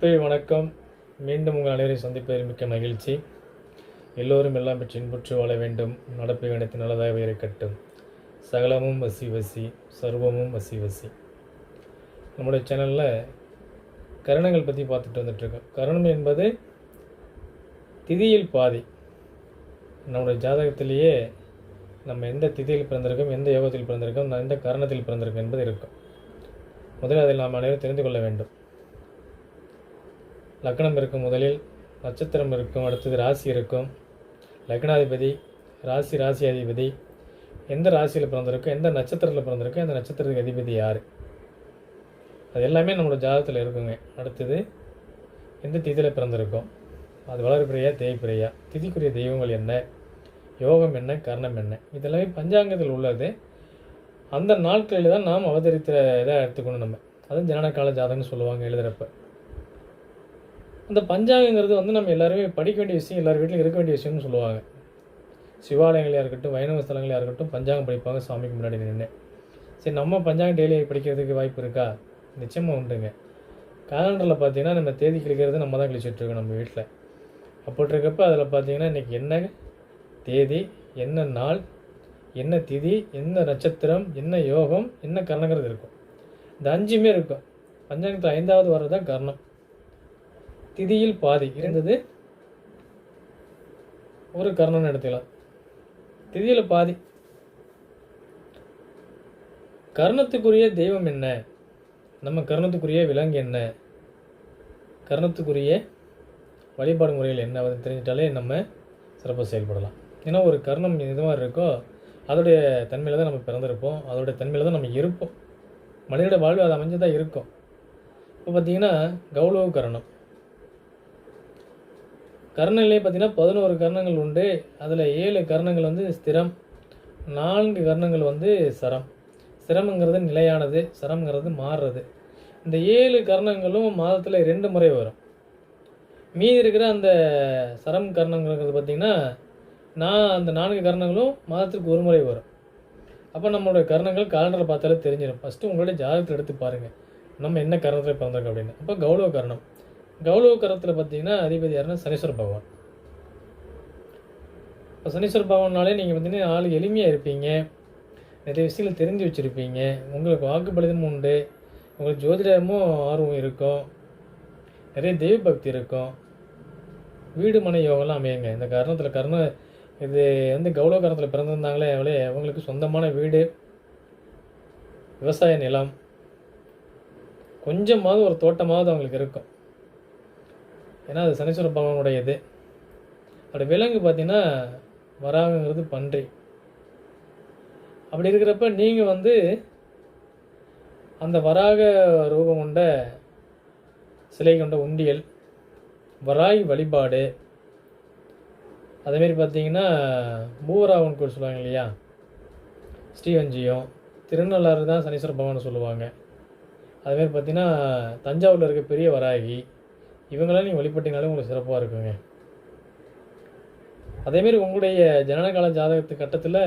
நட்பை வணக்கம். மீண்டும் உங்கள் அனைவரையும் சந்திப்பதில் மிக்க மகிழ்ச்சி. எல்லோரும் எல்லாம் பெற்று இன்புற்று வாழ வேண்டும். நடப்பு அனைத்து நல்லதாக இருக்கட்டும். சகலமும் வசி வசி. சர்வமும் வசி வசி. நம்முடைய சேனலில் கரணங்கள் பற்றி பார்த்துட்டு வந்துட்டுருக்கோம். கரணம் என்பது திதியில் பாதி. நம்முடைய ஜாதகத்திலேயே நம்ம எந்த திதியில் பிறந்திருக்கோம் எந்த யோகத்தில் பிறந்திருக்கோம் எந்த கரணத்தில் பிறந்திருக்கோம் என்பது இருக்கும். முதலில் அதில் நாம் அனைவரும் தெரிந்து கொள்ள வேண்டும். லக்னம் இருக்கும் முதலில் நட்சத்திரம் இருக்கும் அடுத்தது ராசி இருக்கும். லக்னாதிபதி ராசி ராசி அதிபதி. எந்த ராசியில் பிறந்திருக்கோ எந்த நட்சத்திரத்தில் பிறந்திருக்கோ அந்த நட்சத்திரத்துக்கு அதிபதி யார்? அது எல்லாமே நம்மளோட ஜாதகத்தில் இருக்குங்க. அடுத்தது எந்த திதியில் பிறந்திருக்கோம்? அது வளர்பிரியா தேய்பிரியா திதிக்குரிய தெய்வங்கள் என்ன? யோகம் என்ன? கர்ணம் என்ன? இதெல்லாமே பஞ்சாங்கத்தில் உள்ளது. அந்த நாட்களில் தான் நாம் அவதரித்த இதாக எடுத்துக்கணும் நம்ம. அதுவும் ஜனனகால ஜாதகம்னு சொல்லுவாங்க எழுதுகிறப்ப அந்த பஞ்சாங்கங்கிறது வந்து நம்ம எல்லாருமே படிக்க வேண்டிய விஷயம் எல்லார் வீட்லையும் இருக்க வேண்டிய விஷயம்னு சொல்லுவாங்க. சிவாலயங்களையாக இருக்கட்டும் வைணவ ஸ்தலங்களாக இருக்கட்டும் பஞ்சாங்கம் படிப்பாங்க சாமிக்கு முன்னாடி நின்று சரி நம்ம பஞ்சாங்கம் டெய்லி படிக்கிறதுக்கு வாய்ப்பு இருக்கா? நிச்சயமாக உண்டுங்க. காலண்டரில் பார்த்தீங்கன்னா நம்ம தேதி கிழிக்கிறது நம்ம தான் கழிச்சிட்டுருக்கோம் நம்ம வீட்டில் அப்படி இருக்கப்ப அதில் பார்த்தீங்கன்னா இன்றைக்கி என்ன தேதி என்ன நாள் என்ன திதி என்ன நட்சத்திரம் என்ன யோகம் என்ன கர்ணங்கிறது இருக்கும். இந்த அஞ்சுமே இருக்கும். பஞ்சாங்கத்தில் ஐந்தாவது வர்றது தான் கர்ணம். திதியில் பாதி இருந்தது. ஒரு கர்ணன் எடுத்துக்கலாம். திதியில் பாதி. கர்ணத்துக்குரிய தெய்வம் என்ன? நம்ம கர்ணத்துக்குரிய விலங்கு என்ன? கர்ணத்துக்குரிய வழிபாடு முறைகள் என்ன? தெரிஞ்சிட்டாலே நம்ம சிறப்பாக செயல்படலாம். ஏன்னா ஒரு கர்ணம் இது மாதிரி இருக்கோ அதோடைய தன்மையில் தான் நம்ம பிறந்திருப்போம். அதோடைய தன்மையில் தான் நம்ம இருப்போம். மனிதனோட வாழ்வு அது அமைஞ்சு தான் இருக்கும். இப்போ பார்த்தீங்கன்னா கௌரவ கரணம். கர்ணங்களே பார்த்தீங்கன்னா பதினோரு கர்ணங்கள் உண்டு. அதில் ஏழு கர்ணங்கள் வந்து ஸ்திரம் நான்கு கர்ணங்கள் வந்து சரம். சிரமங்கிறது நிலையானது சரம்ங்கிறது மாறுறது. இந்த ஏழு கர்ணங்களும் மாதத்தில் ரெண்டு முறை வரும். மீதி இருக்கிற அந்த சரம் கர்ணங்கிறது பார்த்திங்கன்னா நான் அந்த நான்கு கர்ணங்களும் மாதத்துக்கு ஒரு முறை வரும். அப்போ நம்மளுடைய கர்ணங்கள் காலண்டரில் பார்த்தாலே தெரிஞ்சிடும் ஃபஸ்ட்டு உங்களுடைய ஜாதகத்தை எடுத்து பாருங்கள் நம்ம என்ன கர்ணத்தில் பிறந்திருக்கோம் அப்படின்னு. அப்போ கௌரவ கர்ணம். கௌரவ கரத்தில் பார்த்தீங்கன்னா அதிபதி யாருன்னா சனீஸ்வர பகவான். இப்போ சனீஸ்வர பகவானாலே நீங்கள் பார்த்தீங்கன்னா ஆள் எளிமையாக இருப்பீங்க. நிறைய விஷயங்கள் தெரிஞ்சு வச்சுருப்பீங்க. உங்களுக்கு வாக்குப்பளிதமும் உண்டு. உங்களுக்கு ஜோதிடமும் ஆர்வம் இருக்கும். நிறைய தெய்வ பக்தி இருக்கும். வீடு மனை யோகம்லாம் அமையுங்க. இந்த காரணத்தில் கர்ண இது வந்து கௌரவ காரணத்தில் பிறந்திருந்தாங்களே அவளே அவங்களுக்கு சொந்தமான வீடு விவசாய நிலம் கொஞ்சமாவது ஒரு தோட்டமாவது அவங்களுக்கு இருக்கும். ஏன்னா அது சனீஸ்வர பகவானுடையது. அப்படி விலங்கு பார்த்தீங்கன்னா வராகங்கிறது பன்றி. அப்படி இருக்கிறப்ப நீங்கள் வந்து அந்த வராக ரூபம் கொண்ட சிலை கொண்ட உண்டியல் வராய் வழிபாடு அதேமாரி பார்த்தீங்கன்னா மூவராகவன் கோயில் சொல்லுவாங்க இல்லையா? ஸ்ரீவஞ்சியம் திருநள்ளாறு தான் சனீஸ்வர பகவான் சொல்லுவாங்க. அதுமாரி பார்த்தீங்கன்னா தஞ்சாவூரில் இருக்க பெரிய வராகி இவங்களாம் நீங்கள் வழிபட்டீங்கனாலே உங்களுக்கு சிறப்பாக இருக்குங்க. அதேமாரி உங்களுடைய ஜனனகால ஜாதகத்து கட்டத்தில்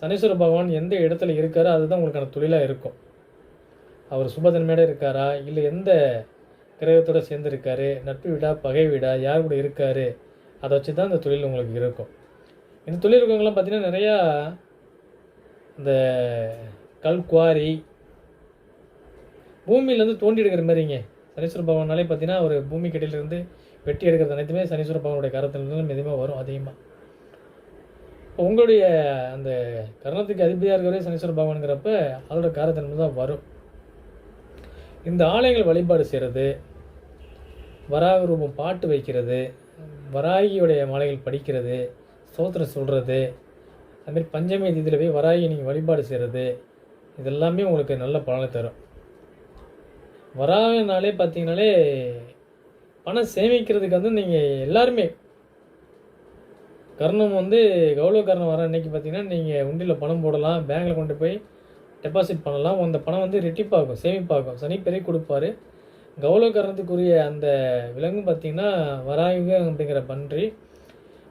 சனீஸ்வர பகவான் எந்த இடத்துல இருக்காரோ அதுதான் உங்களுக்கான தொழிலாக இருக்கும். அவர் சுபதன்மையோட இருக்காரா? இல்லை எந்த கிரகத்தோட சேர்ந்துருக்காரு? நட்பு வீடா பகை வீடா? யார் கூட இருக்காரு? அதை வச்சு தான் இந்த தொழில் உங்களுக்கு இருக்கும். இந்த தொழில் இருக்கவங்களாம் பார்த்தீங்கன்னா நிறையா இந்த கல்குவாரி பூமியிலேருந்து தோண்டி எடுக்கிற மாதிரிங்க. சனீஸ்வர பகவானாலே பார்த்தீங்கன்னா ஒரு பூமி கட்டிலிருந்து வெட்டி எடுக்கிறது அனைத்துமே சனீஸ்வர பகவானுடைய கரத்திலிருந்து மிதமாக வரும் அதிகமாக இப்போ உங்களுடைய அந்த கரணத்துக்கு அதிபதியாக இருக்கிறவரே சனீஸ்வர பகவானுங்கிறப்ப அதோட காரத்தன்மை தான் வரும். இந்த ஆலயங்கள் வழிபாடு செய்கிறது வராக ரூபம் பாட்டு வைக்கிறது வராகியுடைய மாலைகள் படிக்கிறது சோத்திரம் சொல்கிறது அதுமாரி பஞ்சமி தீதியில் போய் வராகி நீங்கள் வழிபாடு செய்கிறது இதெல்லாமே உங்களுக்கு நல்ல பலனை தரும். வராகனாலே பார்த்தீங்கனாலே பணம் சேமிக்கிறதுக்கு வந்து நீங்கள் எல்லாருமே கர்ணம் வந்து கௌரவ கர்ணம் வர அன்னைக்கு பார்த்தீங்கன்னா நீங்கள் உண்டியில் பணம் போடலாம் பேங்க்கில் கொண்டு போய் டெபாசிட் பண்ணலாம். அந்த பணம் வந்து ரெட்டிப்பாகும் சேமிப்பாகும். சனி பெரிய கொடுப்பாரு. கௌரவ கர்ணத்துக்குரிய அந்த விலங்கு பார்த்தீங்கன்னா வராக அப்படிங்கிற பன்றி.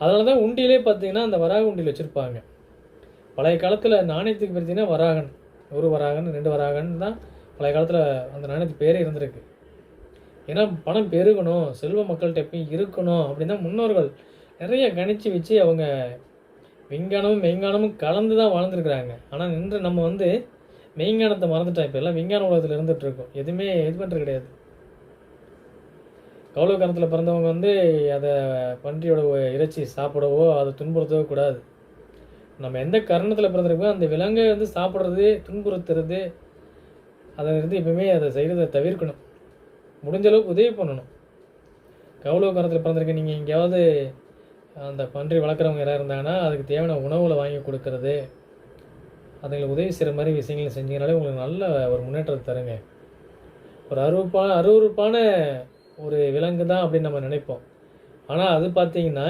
அதனால தான் உண்டியிலே பார்த்தீங்கன்னா அந்த வராக உண்டியில் வச்சுருப்பாங்க. பழைய காலத்தில் நாணயத்துக்கு பார்த்தீங்கன்னா வராகன் ஒரு வராகன் ரெண்டு வராகன் தான் பழைய காலத்தில் அந்த நாணயத்துக்கு பேரே இருந்திருக்கு. ஏன்னா பணம் பெருகணும் செல்வ மக்கள்கிட்ட எப்பயும் இருக்கணும் அப்படின்னு தான் முன்னோர்கள் நிறைய கணிச்சு வச்சு அவங்க விஞ்ஞானமும் மெய்ஞானமும் கலந்து தான் வாழ்ந்துருக்குறாங்க. ஆனால் இன்று நம்ம வந்து மெய்ஞானத்தை மறந்துட்டோம். இப்போ எல்லாம் விஞ்ஞான உலகத்தில் இருந்துகிட்ருக்கோம் எதுவுமே இது பண்ணுறது கிடையாது. கௌரவ காலத்தில் பிறந்தவங்க வந்து அதை பன்றியோட இறைச்சி சாப்பிடவோ அதை துன்புறுத்தவோ கூடாது. நம்ம எந்த கரணத்தில் பிறந்திருக்கோ அந்த விலங்கை வந்து சாப்பிட்றது துன்புறுத்துறது அதை இருந்து எப்பவுமே அதை செய்கிறத தவிர்க்கணும். முடிஞ்ச அளவுக்கு உதவி பண்ணணும். கௌரவ காலத்தில் பிறந்திருக்க நீங்கள் எங்கேயாவது அந்த பன்றி வளர்க்குறவங்க யாராவது இருந்தாங்கன்னா அதுக்கு தேவையான உணவுகளை வாங்கி கொடுக்கறது அதுங்களுக்கு உதவி செய்கிற மாதிரி விஷயங்களை செஞ்சீங்கனாலே உங்களுக்கு நல்ல ஒரு முன்னேற்றத்தை தருங்க. ஒரு அருவப்பான அருவறுப்பான ஒரு விலங்கு தான் அப்படின்னு நம்ம நினைப்போம். ஆனால் அது பார்த்தீங்கன்னா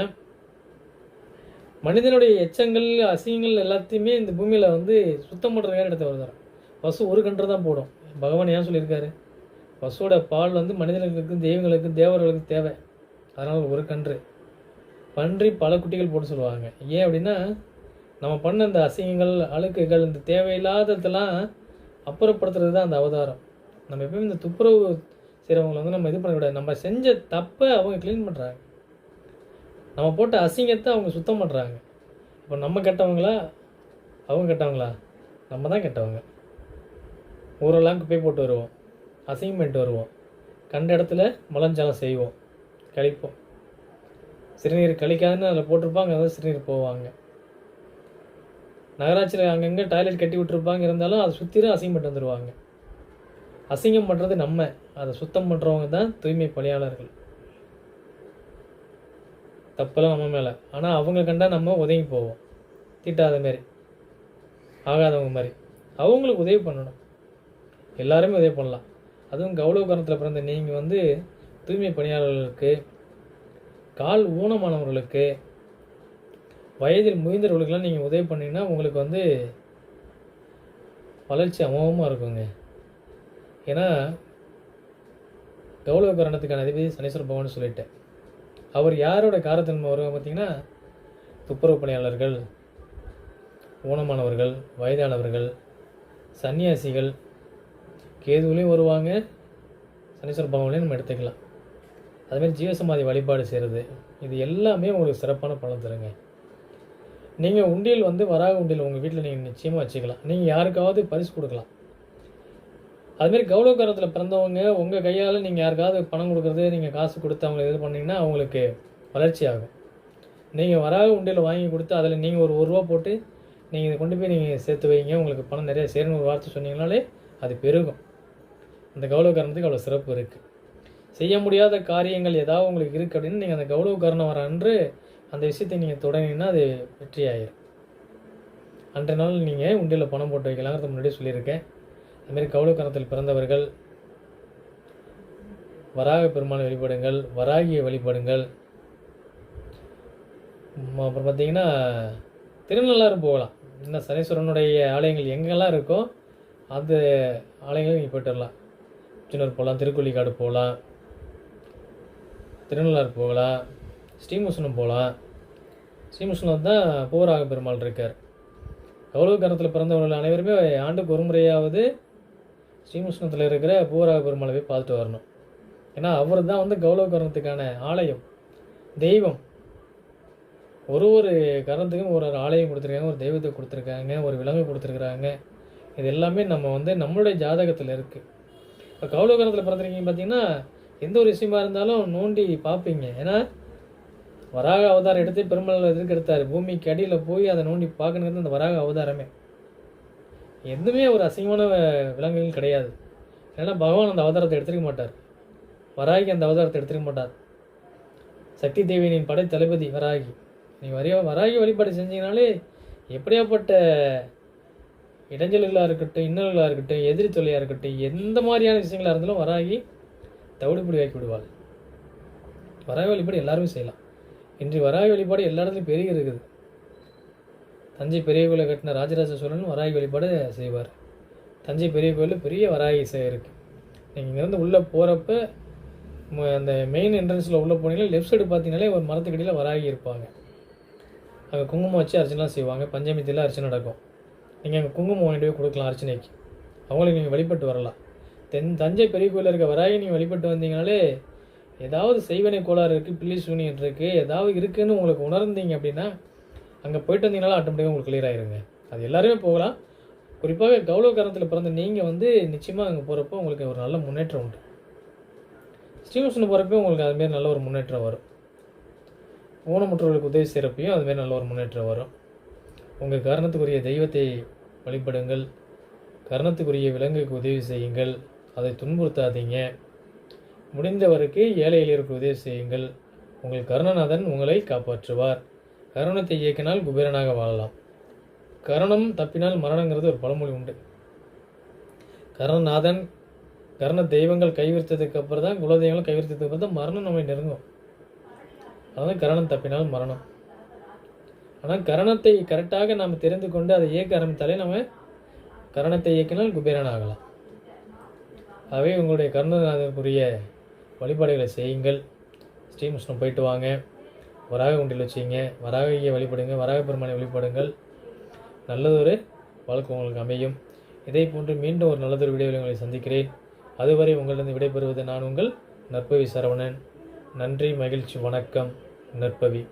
மனிதனுடைய எச்சங்கள் அசிங்கங்கள் எல்லாத்தையுமே இந்த பூமியில் வந்து சுத்தம் பண்ணுறதுக்காக எடுத்து வருதார் பசு ஒரு கன்று தான் போடும். பகவான் ஏன் சொல்லியிருக்காரு? பசுவோட பால் வந்து மனிதர்களுக்கு தெய்வங்களுக்கு தேவர்களுக்கு தேவை. அதனால் ஒரு கன்று. பன்றி பல குட்டிகள் போட்டு சொல்லுவாங்க. ஏன் அப்படின்னா நம்ம பண்ண இந்த அசிங்கங்கள் அழுக்குகள் இந்த தேவையில்லாததெல்லாம் அப்புறப்படுத்துறது தான் அந்த அவதாரம். நம்ம எப்பயும் இந்த துப்புரவு செய்கிறவங்களை வந்து நம்ம இது பண்ணக்கூடாது. நம்ம செஞ்ச தப்பை அவங்க க்ளீன் பண்ணுறாங்க நம்ம போட்ட அசிங்கத்தை அவங்க சுத்தம் பண்ணுறாங்க இப்போ நம்ம கெட்டவங்களா? அவங்க கெட்டவங்களா? நம்ம தான் கெட்டவங்க. ஊரெல்லாம் குப்பை போட்டு வருவோம். அசைன்மெண்ட் வருவோம். கண்ட இடத்துல மலஞ்சாலம் செய்வோம். கழிப்போம். சிறுநீர் கழிக்காதுன்னு அதில் போட்டிருப்பாங்க. அதாவது சிறுநீர் போவாங்க. நகராட்சியில் அங்கங்கே டாய்லெட் கட்டி விட்டுருப்பாங்க. இருந்தாலும் அதை சுற்றிலும் அசிங்கம் வந்துடுவாங்க அசிங்கம் பண்ணுறது நம்ம. அதை சுத்தம் பண்ணுறவங்க தான் தூய்மை பணியாளர்கள். தப்பெல்லாம் நம்ம மேலே. ஆனால் அவங்க கண்டால் நம்ம உதவி போவோம். திட்டாத மாதிரி. ஆகாதவங்க மாதிரி. அவங்களுக்கு உதவி பண்ணணும். எல்லாருமே உதவி பண்ணலாம். அதுவும் கௌரவகரணத்தில் பிறந்த நீங்கள் வந்து தூய்மை பணியாளர்களுக்கு கால் ஊனமானவர்களுக்கு வயதில் முயந்தவர்களுக்கெல்லாம் நீங்கள் உதவி பண்ணிங்கன்னா உங்களுக்கு வந்து வளர்ச்சி அமோகமாக இருக்குங்க. ஏன்னா கௌரவ கரணத்துக்கான அதிபதி சனீஸ்வர பகவான் சொல்லிட்டேன் அவர் யாரோட காரத்தன்மை வருவாங்க பார்த்தீங்கன்னா துப்புரவு பணியாளர்கள் ஊனமானவர்கள் வயதானவர்கள் சன்னியாசிகள் கேதுவிலையும் வருவாங்க சனீஸ்வர பகவான்லையும் நம்ம எடுத்துக்கலாம். அதுமாரி ஜீவசமாதி வழிபாடு செய்கிறது இது எல்லாமே உங்களுக்கு சிறப்பான பலன் தருங்க. நீங்கள் உண்டியல் வந்து வராக உண்டியல் உங்கள் வீட்டில் நீங்கள் நிச்சயமாக வச்சுக்கலாம். நீங்கள் யாருக்காவது பரிசு கொடுக்கலாம். அதுமாரி கௌரவக்காரத்தில் பிறந்தவங்க உங்கள் கையால் நீங்கள் யாருக்காவது பணம் கொடுக்குறது நீங்கள் காசு கொடுத்து அவங்களுக்கு இது பண்ணிங்கன்னா அவங்களுக்கு வளர்ச்சி ஆகும். நீங்கள் வராக உண்டியல் வாங்கி கொடுத்து அதில் நீங்கள் ஒரு ஒரு ரூபா போட்டு நீங்கள் இதை கொண்டு போய் நீங்கள் சேர்த்து வைங்க உங்களுக்கு பணம் நிறைய சேரணும் ஒரு வார்த்தை சொன்னீங்கனாலே அது பெருகும். அந்த கௌரவக்காரணத்துக்கு அவ்வளோ சிறப்பு இருக்குது செய்ய முடியாத காரியங்கள் ஏதாவது உங்களுக்கு இருக்குது அப்படின்னு நீங்கள் அந்த கௌரவக்காரனை வர அன்று அந்த விஷயத்தை நீங்கள் தொடங்கினீங்கன்னா அது வெற்றி ஆயிரும் அன்றைய நாள் நீங்கள் உண்டியில் பணம் போட்டு வைக்கலாங்கிறது முன்னாடியே சொல்லியிருக்கேன். அதுமாரி கௌரவக்காரத்தில் பிறந்தவர்கள் வராக பெருமானை வழிபடுங்கள் வராகியை வழிபடுங்கள். அப்புறம் பார்த்தீங்கன்னா திருநள்ளாறு போகலாம். இன்னும் சனீஸ்வரனுடைய ஆலயங்கள் எங்கெல்லாம் இருக்கோ அந்த ஆலயங்களுக்கு நீங்கள் போயிட்டு வரலாம் போகலாம் திருக்கொள்ளிக்காடு போகலாம் திருநள்ளாறு போகலாம் ஸ்ரீமுஷ்ணம் போகலாம். ஸ்ரீமுஷ்ணம் தான் பூவராக பெருமாள் இருக்கார். கௌரவ கரணத்தில் பிறந்தவர்கள் அனைவருமே ஆண்டுக்கு ஒரு முறையாவது ஸ்ரீமுஷ்ணத்தில் இருக்கிற பூவராக பெருமாளை போய் பார்த்துட்டு வரணும். ஏன்னா அவர் தான் வந்து கௌரவ கரணத்துக்கான ஆலயம் தெய்வம். ஒரு ஒரு கரணத்துக்கும் ஒரு ஒரு ஆலயம் கொடுத்துருக்காங்க ஒரு தெய்வத்தை கொடுத்துருக்காங்க ஒரு விலங்கு கொடுத்துருக்குறாங்க. இது எல்லாமே நம்ம வந்து நம்மளுடைய ஜாதகத்தில் இருக்குது இப்போ கௌரவ கரணத்தில் பிறந்திருக்கீங்க பார்த்தீங்கன்னா எந்த ஒரு விஷயமா இருந்தாலும் நோண்டி பார்ப்பீங்க ஏன்னா வராக அவதாரம் எடுத்து பெருமாள் எதிர்க்க எடுத்தார் பூமிக்கு அடியில் போய் அதை நோண்டி பார்க்கணுங்கிறது அந்த வராக அவதாரமே. எதுவுமே ஒரு அசிங்கமான விலங்குகள் கிடையாது. ஏன்னா பகவான் அந்த அவதாரத்தை எடுத்துக்க மாட்டார். வராகி அந்த அவதாரத்தை எடுத்துக்க மாட்டார். சக்தி தேவியின் படை தளபதி வராகி. நீ வரைய வராகி வழிபாடு செஞ்சீங்கனாலே எப்படியாப்பட்ட இடைஞ்சல்களாக இருக்கட்டும் இன்னல்களாக இருக்கட்டும் எதிரி தொல்லையாக இருக்கட்டும் எந்த மாதிரியான விஷயங்களாக இருந்தாலும் வராகி தவிடுபடி ஆக்கி விடுவாள். வராகி வழிபாடு எல்லாருமே செய்யலாம். இன்று வராகி வழிபாடு எல்லா இடத்துலையும் பெருகி இருக்குது. தஞ்சை பெரிய கோயிலை கட்டின ராஜராஜ சோழன் வராகி வழிபாடு செய்வார். தஞ்சை பெரிய கோயிலில் பெரிய வராகி செய்ய இருக்குது நீங்கள் இங்கேருந்து உள்ளே போகிறப்ப அந்த மெயின் என்ட்ரன்ஸில் உள்ளே போனீங்கன்னா லெஃப்ட் சைடு பார்த்தீங்கனாலே ஒரு மரத்துக்கடியில் வராகி இருப்பாங்க. அங்கே குங்குமம் வச்சு அர்ச்சனைலாம் செய்வாங்க. பஞ்சமித்திலாம் அர்ச்சனை நடக்கும். நீங்கள் அங்கே குங்குமம் வாங்கிட்டு போய் கொடுக்கலாம் அர்ச்சனைக்கு. அவங்களுக்கு நீங்கள் வழிபட்டு வரலாம். தென் தஞ்சை பெரிய கோயிலில் இருக்க வராகி நீங்கள் வழிபட்டு வந்தீங்கனாலே ஏதாவது செய்வனை கோளாறு இருக்குது பில்லி சூனியன் இருக்குது ஏதாவது இருக்குதுன்னு உங்களுக்கு உணர்ந்தீங்க அப்படின்னா அங்கே போயிட்டு வந்தீங்கனாலும் ஆட்டோமேட்டிக்காக உங்களுக்கு கிளியர் ஆயிருங்க. அது எல்லாருமே போகலாம். குறிப்பாக கௌரவ பிறந்த நீங்கள் வந்து நிச்சயமாக அங்கே போகிறப்போ உங்களுக்கு ஒரு நல்ல முன்னேற்றம் உண்டு. ஸ்ரீகிருஷ்ணன் போகிறப்ப உங்களுக்கு அதுமாரி நல்ல ஒரு முன்னேற்றம் வரும். ஊனமுற்றவர்களுக்கு உதவி செய்கிறப்பையும் அதுமாரி நல்ல ஒரு முன்னேற்றம் வரும். உங்கள் கரணத்துக்குரிய தெய்வத்தை வழிபடுங்கள். கரணத்துக்குரிய விலங்குக்கு உதவி செய்யுங்கள். அதை துன்புறுத்தாதீங்க. முடிந்தவருக்கு ஏழை உதவி செய்யுங்கள். உங்கள் கருணநாதன் உங்களை காப்பாற்றுவார். கருணத்தை இயக்கினால் குபேரனாக வாழலாம். கரணம் தப்பினால் மரணங்கிறது ஒரு பழமொழி உண்டு. கருணநாதன் கர்ண தெய்வங்கள் கைவிரித்ததுக்கு அப்புறம் தான் குலதெய்வங்கள் கைவிரித்ததுக்கு அப்புறம் தான் மரணம் நம்மை நெருங்கும். அதான் கரணம் தப்பினால் மரணம். ஆனால் கரணத்தை கரெக்டாக நாம் தெரிந்து கொண்டு அதை இயக்க ஆரம்பித்தாலே நம்ம கரணத்தை இயக்கினால் குபேரன் ஆகலாம். ஆகவே உங்களுடைய கருணநாதனுக்குரிய வழிபாடுகளை செய்யுங்கள். ஸ்ரீமுஷ்ணம் போயிட்டு வாங்க. வராக குண்டில் வச்சுங்க. வராகியை வழிபடுங்க. வராக பெருமானை வழிபடுங்கள். நல்லதொரு வாழ்க்கை உங்களுக்கு அமையும். இதே போன்று மீண்டும் ஒரு நல்லதொரு வீடியோவில் உங்களை சந்திக்கிறேன். அதுவரை உங்களிடம் விடைபெறுவது நான் உங்கள் நற்பவி சரவணன். நன்றி மகிழ்ச்சி வணக்கம். நற்பவி.